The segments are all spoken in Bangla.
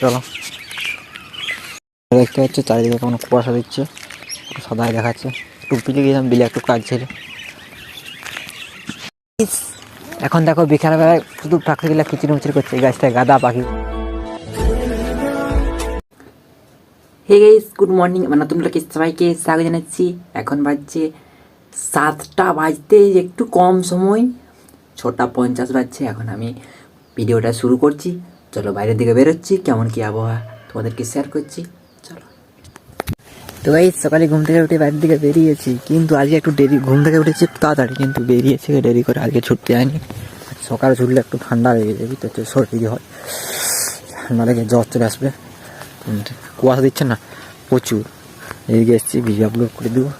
চলো। দেখতে হচ্ছে চারিদিকে কোনো কুয়াশা দিচ্ছে। একটু সাদায় দেখাচ্ছে। পিলে গেলাম, বিলে একটু কাজ ছিল। এখন দেখো বিকালবেলায় শুধু পাখিগুলা কিচির মুচির করছে। গাছটায় গাদা পাখি। হে গাইস গুড মর্নিং আমার নতুন লোকে সবাইকে স্বাগত জানাচ্ছি। এখন বাজছে সাতটা বাজতে একটু কম সময়। ছটা পঞ্চাশ বাজছে। এখন আমি ভিডিওটা শুরু করছি। চলো বাইরের দিকে বেরোচ্ছি, কেমন কি আবহাওয়া তোমাদেরকে শেয়ার করছি, চলো। তো এই সকালে ঘুম থেকে উঠে বাইরের দিকে বেরিয়েছি, কিন্তু আজকে একটু দেরি, ঘুম থেকে উঠেছি তাড়াতাড়ি, কিন্তু বেরিয়েছি দেরি করে, আজকে ছুটতে যায়নি সকালে ছুটলে একটু ঠান্ডা লেগে যাবি তো সর্দি হয়। ঠান্ডা লেগে জ্বর চলে আসবে। কুয়াশা দিচ্ছে না? প্রচুর। এদিকে এসেছি ভিডিও আপলোড করে দেবো।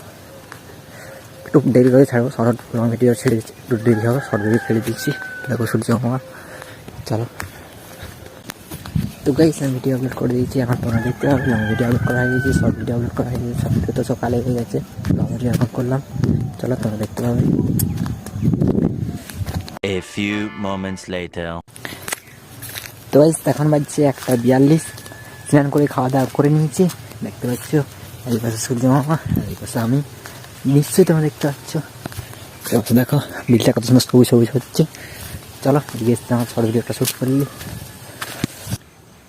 একটু দেরি করে ছাড়বো শর্ট লং ভিডিও ছেড়ে দিচ্ছি, একটু দেরি হবে শর্ট ভিডিও ছেড়ে দিচ্ছি। দেখো সূর্য মামা, চলো। তো গাইস আমি ভিডিও আপলোড করে দিয়েছি এখন তোমরা দেখতে পাবে লং ভিডিও আপলোড করা হয়ে গেছে শর্ট ভিডিও আপলোড করা হয়ে গেছে সব ভিডিও তো সকালে হয়ে গেছে। লং ভিডিও আপলোড করলাম। চলো তোমরা দেখতে পাবে A few moments later. তো গাইস এখন বাজছে একটা বিয়াল্লিশ। স্নান করে খাওয়া দাওয়া করে নিয়েছি। দেখতে পাচ্ছ এই পাশে সূর্য মামা এই পাশে আমি। নিশ্চয়ই তোমরা দেখতে পাচ্ছ। দেখো বিলটা কত সুন্দর সবুজ সবুজ হচ্ছে। চলো এসে আমার শর্ট ভিডিওটা শ্যুট করলি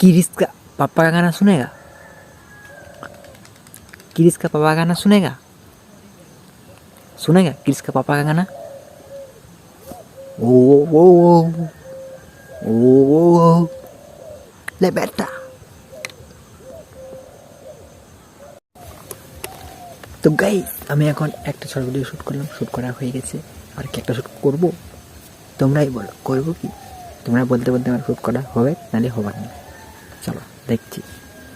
কি रिस्क पापा का गाना सुनेगा क्रिस का पापा का गाना सुनेगा सुनेगा क्रिस का पापा का गाना ओ ओ ओ ओ ओ ओ ले बेटा তো গাই আমি এখন একটা শর্ট ভিডিও শ্যুট করলাম শ্যুট করা হয়ে গেছে আর কি একটা শ্যুট করবো তোমরাই বলো করবো কি তোমরা বলতে বলতে আমার শ্যুট করা হবে নাহলে হবে না চলো, দেখছি।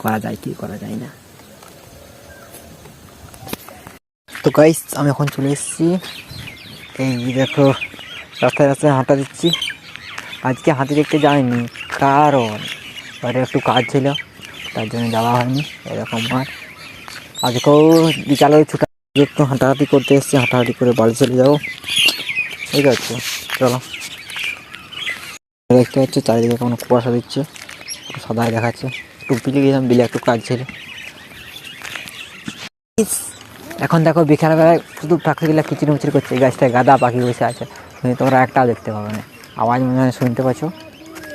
করা যায় কি করা যায় না। তো গাইস আমি এখন চলে এসেছি। এই দেখো, রাস্তায় রাস্তায় হাঁটা দিচ্ছি। আজকে হাঁটি দেখতে যাইনি, কারণ বাইরে একটু কাজ ছিল, তার জন্য যাওয়া হয়নি, এরকম আর। আজকেও বিকালে ছুটা একটু হাঁটাহাঁটি করতে এসেছি, হাঁটাহাঁটি করে বাড়ি চলে যাব। ঠিক আছে, চলো। দেখতে হচ্ছে চারিদিকে কোনো কুয়াশা দিচ্ছে। একটু দেখাচ্ছে। একটু পিলে গেলাম বিলে একটু কাজ ছিল এখন দেখো বিকালবেলায় শুধু পাখিগুলা কিচির মুচির করছে। এই গাছটায় গাদা পাখি বসে আছে। কিন্তু তোমরা একটাও দেখতে পাবে না। আওয়াজ মনে হয় শুনতে পাচ্ছ,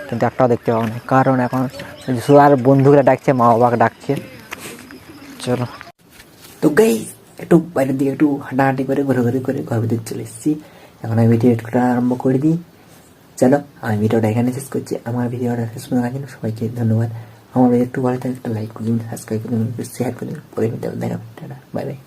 কিন্তু একটাও দেখতে পাবে না। কারণ এখন শুধু আর বন্ধুগুলা ডাকছে, মা বাবাকে ডাকছে। চলো। তো গাই একটু বাইরের দিকে একটু হাঁটাহাঁটি করে, ঘোরাঘুরি করে ঘর ভিতরে চলে এসেছি। এখন আমি ভিডিও আরম্ভ করে দিই। চলো, আমি ভিডিওটা এখানে শেষ করছি। আমার ভিডিওটা শেষ করে রাখেন সবাইকে ধন্যবাদ। আমার ভিডিও একটু ভালো থাকে একটা লাইক করে দিন সাবস্ক্রাইব করে দিন শেয়ার করে দিন পরে ভিডিও দেখা বাই বাই